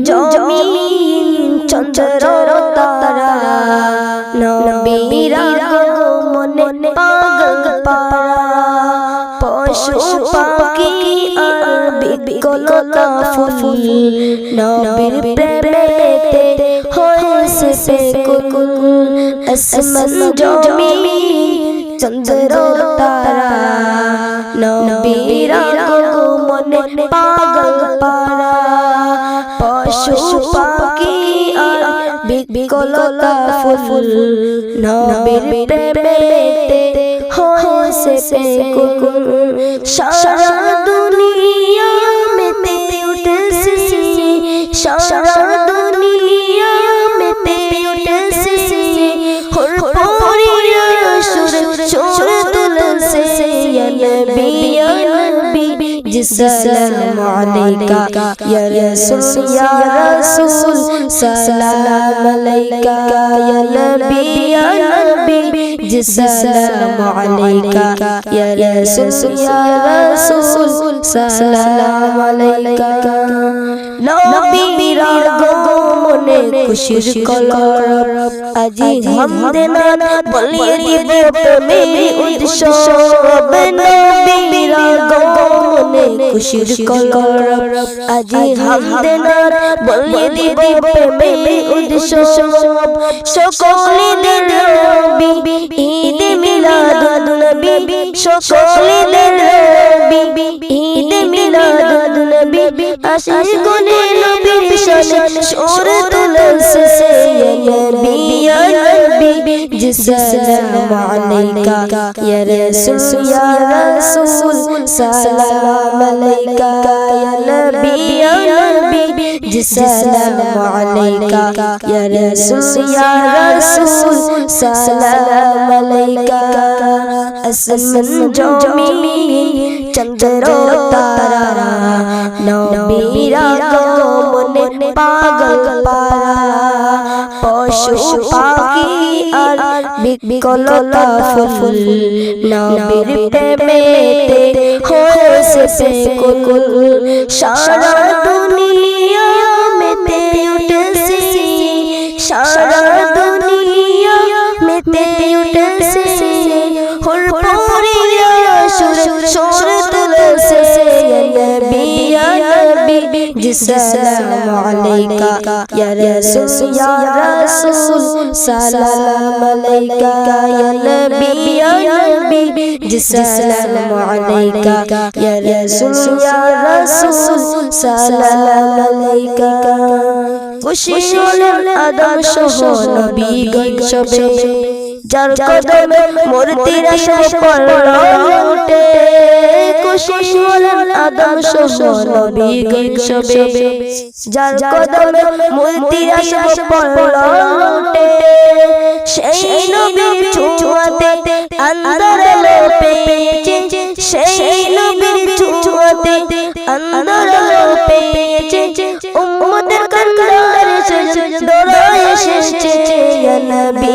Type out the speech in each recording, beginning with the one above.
জমিন চন্দ্র তারা নবীরা মনে পাগল পারা পশু পাখি আর বিকলতা ফুল নবীর প্রেমেতে হয়েছে বেকুল আসমান জমিন চন্দ্র তারা নবীরা মনে পাখি আর বিকলতা ফুল নবীর প্রেমেতে সারা السلام عليك يا رسول يا رسول سلام عليك يا نبي يا نبي السلام عليك يا رسول يا رسول سلام عليك نبي راغب মনে খুশির কলর আজি হামদে না বলিয়ে দিবে প্রেমের উৎসব। নবী রাগো মনে খুশির কলর আজি হামদে না বলিয়ে দিবে প্রেমের উৎসব। সকলে দিল নবী ঈদ মিলাদ নবী। সকলে দিল নবী ঈদ মিলাদ নবী। আশিস গুনে شور تلس سے یا نبی یا نبی جسلام علیکہ یا رسول یا رسول سلام علیکہ یا نبی یا نبی جسلام علیکہ یا رسول یا رسول سلام علیکہ اسمن جومی چندرو تارا نو بیرا کو মনে পাগল পারা পশু পাখি আর বিকলতা ফুল। নবীর প্রেমেতে হয়েছে বেকুল সারা দুনিয়া السلام عليك يا رسول يا رسول سلام عليك يا نبي يا نبي السلام عليك يا رسول يا رسول سلام عليك খুশি হলেন আদম সহ নবী গঞ্জবে যার কদমে মূর্তিরা সব পড়ল উঠে খুশি হলেন আদম সহ নবী গঞ্জবে যার কদমে মূর্তিরা সব পড়ল উঠে সেই নবীর ছোঁয়াতে আন্দার আলো সেই নবীর ছোঁয়াতে আন্দার আলো উম্মতের কান্দার দৌড়ে এসেছে নবী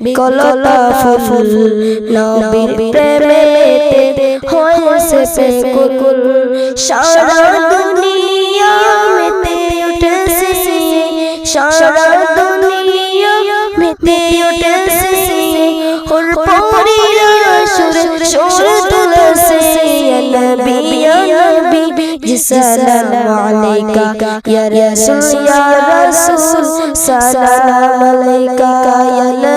বিকলতা ফুল নবীর প্রেমে হয়েছে বেকুল। সারা দুনিয়া মেতে উঠেছে সারা দুনিয়া মেতে উঠেছে ওর সুর সুর তুলছে নবী, ইয়া রাসূল ইয়া রাসূল সালাম ইয়া